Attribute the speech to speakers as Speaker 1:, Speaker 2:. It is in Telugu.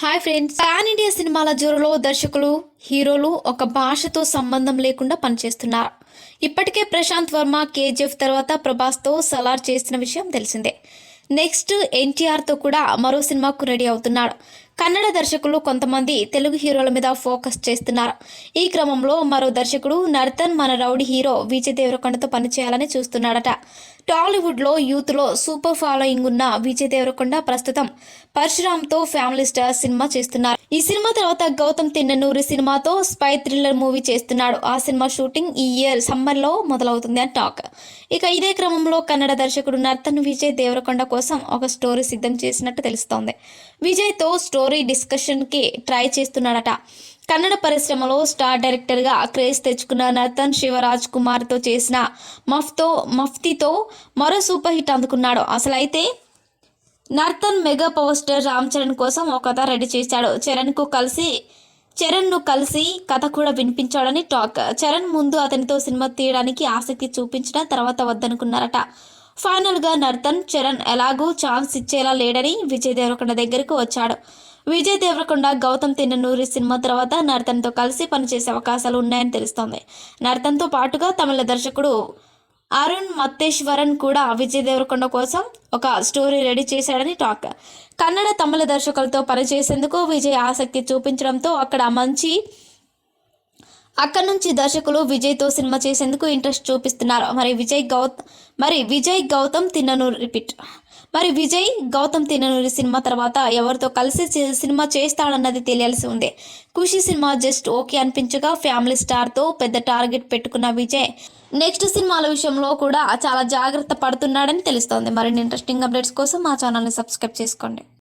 Speaker 1: Hi friends. పాన్ ఇండియా సినిమాల జోరులో దర్శకులు హీరోలు ఒక భాషతో సంబంధం లేకుండా పనిచేస్తున్నారు. ఇప్పటికే ప్రశాంత్ వర్మ కేజీఎఫ్ తర్వాత ప్రభాస్తో సలార్ చేసిన విషయం తెలిసిందే. నెక్స్ట్ ఎన్టీఆర్తో కూడా మరో సినిమాకు రెడీ అవుతున్నాడు. కన్నడ దర్శకులు కొంతమంది తెలుగు హీరోల మీద ఫోకస్ చేస్తున్నారు. ఈ క్రమంలో మరో దర్శకుడు నర్తన్ మన రౌడీ హీరో విజయ్ దేవరకొండతో పనిచేయాలని చూస్తున్నాడట. టాలీవుడ్లో యూత్లో సూపర్ ఫాలోయింగ్ ఉన్న విజయ్ దేవరకొండ ప్రస్తుతం పరశురామ్తో ఫ్యామిలీ స్టార్ సినిమా చేస్తున్నారు. ఈ సినిమా తర్వాత గౌతమ్ తిన్ననూరి సినిమాతో స్పై థ్రిల్లర్ మూవీ చేస్తున్నాడు. ఆ సినిమా షూటింగ్ ఈ ఇయర్ సమ్మర్లో మొదలవుతుంది అని టాక్. ఇక ఇదే క్రమంలో కన్నడ దర్శకుడు నర్తన్ విజయ్ దేవరకొండ కోసం ఒక స్టోరీ సిద్ధం చేసినట్టు తెలుస్తోంది. విజయ్తో స్టోరీ డిస్కషన్కి ట్రై చేస్తున్నాడట. కన్నడ పరిశ్రమలో స్టార్ డైరెక్టర్గా క్రేజ్ తెచ్చుకున్న నర్తన్ శివరాజ్ కుమార్తో చేసిన మఫ్తో మఫ్తీతో మరో సూపర్ హిట్ అందుకున్నాడు. అసలైతే Narthan mega power star Ram Charan కోసం ఒక కథ రెడీ చేశాడు. చరణ్కు కలిసి చరణ్ను కలిసి కథ కూడా వినిపించాడని టాక్. చరణ్ ముందు అతనితో సినిమా తీయడానికి ఆసక్తి చూపించిన తర్వాత వద్దనుకున్నారట. ఫైనల్గా నర్తన్ చరణ్ ఎలాగూ ఛాన్స్ ఇచ్చేలా లేడని విజయ్ దేవరకొండ దగ్గరకు వచ్చాడు. విజయ్ దేవరకొండ గౌతమ్ తిన్ననూరి సినిమా తర్వాత నర్తన్తో కలిసి పనిచేసే అవకాశాలు ఉన్నాయని తెలుస్తోంది. నర్తన్తో పాటుగా తమిళ దర్శకుడు అరుణ్ మత్తేశ్వరన్ కూడా విజయ్ దేవరకొండ కోసం ఒక స్టోరీ రెడీ చేశాడని టాక్. కన్నడ తమిళ దర్శకులతో పనిచేసేందుకు విజయ్ ఆసక్తి చూపించడంతో అక్కడ మంచి అక్కడి నుంచి దర్శకులు విజయ్తో సినిమా చేసేందుకు ఇంట్రెస్ట్ చూపిస్తున్నారు. మరి విజయ్ గౌత్ మరి విజయ్ గౌతమ్ తిన్ననూరు రిపీట్ మరి విజయ్ గౌతమ్ తిన్ననూరి సినిమా తర్వాత ఎవరితో కలిసి సినిమా చేస్తాడన్నది తెలియాల్సి ఉంది. ఖుషి సినిమా జస్ట్ ఓకే అనిపించగా ఫ్యామిలీ స్టార్తో పెద్ద టార్గెట్ పెట్టుకున్న విజయ్ నెక్స్ట్ సినిమాల విషయంలో కూడా చాలా జాగ్రత్త పడుతున్నాడని తెలుస్తోంది. మరిన్ని ఇంట్రెస్టింగ్ అప్డేట్స్ కోసం మా ఛానల్ని సబ్స్క్రైబ్ చేసుకోండి.